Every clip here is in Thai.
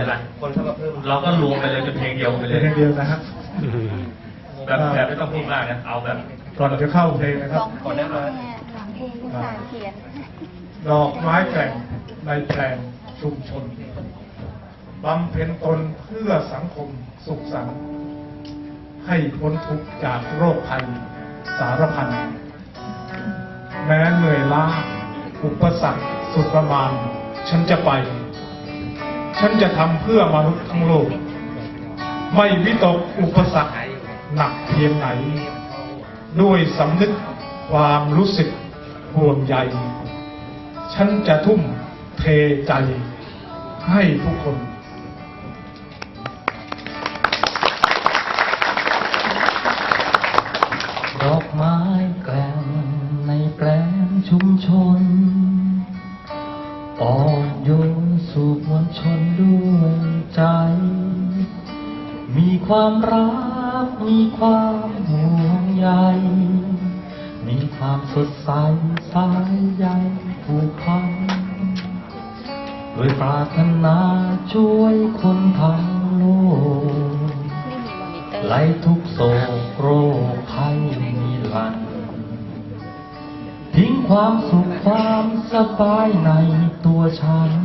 อะไรคนเข้ามาเพิ่มเราก็รวมไปเลยเป็นเพลงเดียวไปเลยเพลงเดียวนะครับ แบบแบบไม่ต้องพูดมากนะเอาแบบก่อนจะเข้าเพลงนะคร้รัอบงเพลงแม่ร้องเพลงภาษาเขียนดอกไม้แกร่งในแปลงชุมชนบำเพ็ญตนเพื่อสังคมสุขสันต์ให้พ้นทุกข์จากโรคภัยสารพันแม้เหนื่อยล้าอุปสรรคสุดประมาณ ฉันจะไป ฉันจะทำเพื่อมนุษย์ทั้งโลก ไม่วิตกอุปสรรคหนักเพียงไหน ด้วยสำนึกความรู้สึกห่วงใย ฉันจะทุ่มเทใจให้ทุกคนดอกไม้แกล้งในแปลงชุมชนออน สู่มวลชนด้วยใจ มีความรัก มีความห่วงใย มีความสดใสสายใยผูกพันโดยปรารถนาช่วยคนทั้งโลกไล่ทุกโศกโรคภัยนิรันทิ้งความสุขความสบายในตัวฉัน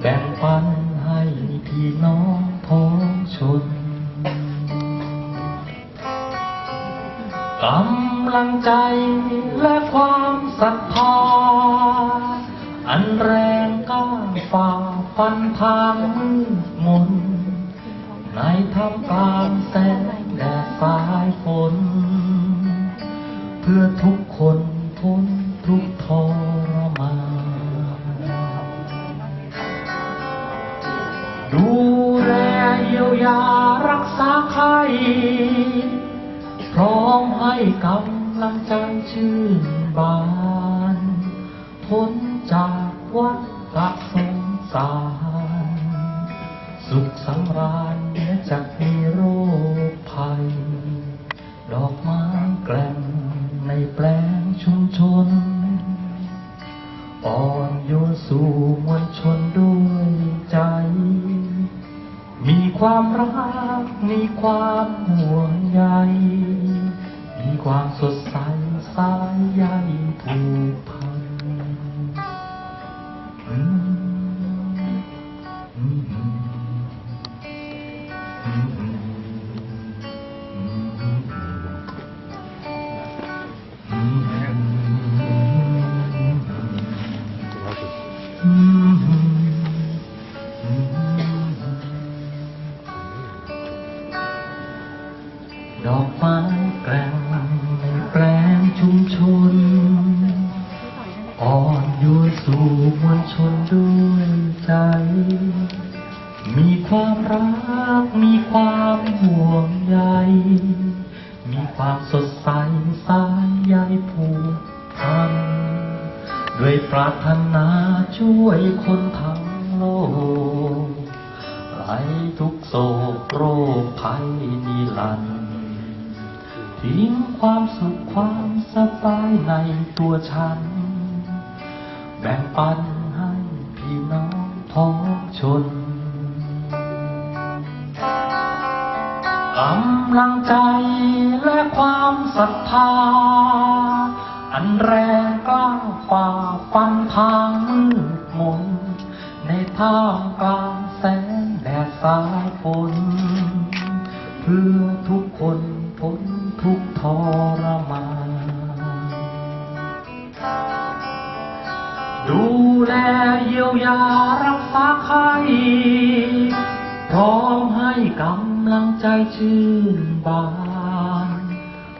แบ่งปันให้พี่น้องพ้องชนกำลังใจและความศรัทธา อันแรงกล้าฝ่าฟันทางมืดมน ในท่ามกลางแสงแดดสายฝน เพื่อทุกคนพ้นทุกทรม เยียวยารักษาไข้พร้อมให้กำลังใจชื่นบานพ้นจากวัฏฏะสงสาร สุขสำราญเหนือจากมีโรคภัย ดอกไม้แกล้งในแปลงชุมชนอ่อนโยนสู่มวลชนด้วย ความรัก มีความห่วงใย มีความสดใสสายใยผูกพัน มีความรัก มีความห่วงใย มีความสดใสสายใยผูกพัน ด้วยปรารถนาช่วยคนทั้งโลกไร้ทุกโศกโรคภัยนิรันดร์ทิ้งความสุขความสบายในตัวฉัน แบ่งปันให้พี่น้อง พ้องชนกำลังใจและความศรัทธา อันแรงกล้าฝ่าฟันทางมืดมน ในท่ามกลางแสงแดดสายฝนเพื่อทุกคนพ้นทุกทรมานดูแลเยียวยารัก พร้อมให้กำลังใจชื่นบาน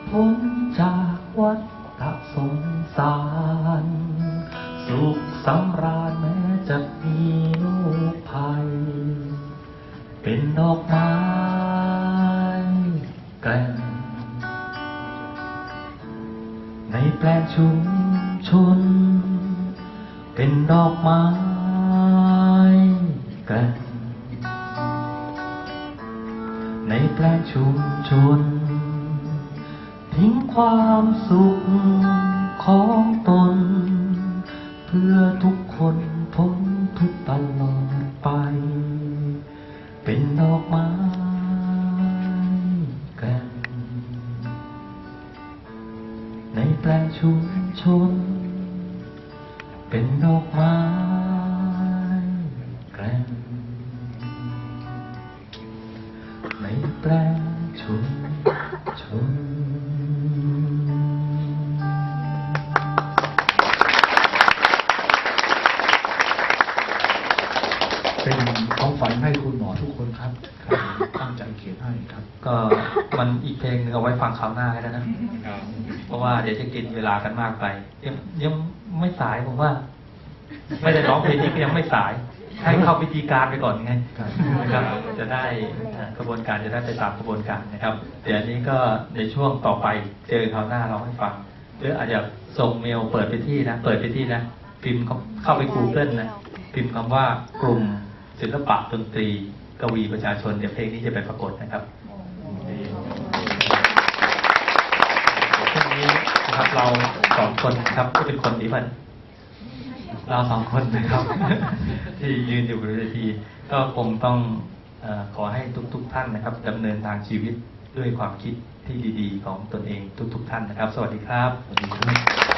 พ้นจากวัฏฏสงสาร สุขสำราญแม้จะมีโรคภัย เป็นดอกไม้แกล้งในแปลงชุมชน เป็นดอกไม้ กระในแปลงชุมชน ทิ้งความสุขของตน เพื่อทุกคนพ้นทุกตลอดไป เป็นดอกไม้กัน ในแปลงชุมชน เป็นดอกไม้ แปลชุมชนเป็นของฝันให้คุณหมอทุกคนครับครับตั้งใจเขียนให้ครับ ก็มันอีกเพลงหนึงเอาไว้ฟังคราวหน้าก็ได้นะเพราะว่าเดี๋ยวจะกินเวลากันมากไปยังยังไม่สายผมว่า ไม่ได้ร้องเพลงนี้ก็ยังไม่สาย ให้เข้าพิธีการไปก่อนไงครับนะครับ จะได้อ่ากระบวนการจะได้ไปตามกระบวนการนะครับ เดี๋ยวอันนี้ก็ในช่วงต่อไปเจอคราวหน้าเราให้ฟัง หรืออาจจะส่งเมลเปิดไปที่นะ เปิดไปที่นะ พิมพ์เข้าเข้าไป Google นะ พิมพ์คำว่ากลุ่มศิลปะดนตรี กวีประชาชนเดี๋ยวเพลงนี้จะไปปรากฏนะครับช่วงนี้นะครับเราสองคนครับก็เป็นคนดีมัน เราสองคนนะครับ ที่ยืนอยู่บนเวที ก็คงต้องออขอให้ทุก ๆ ท่านนะครับดำเนินทางชีวิตด้วยความคิดที่ดี ๆ ของตนเองทุก ๆ ท่านนะครับ สวัสดีครับสวัสดีครับ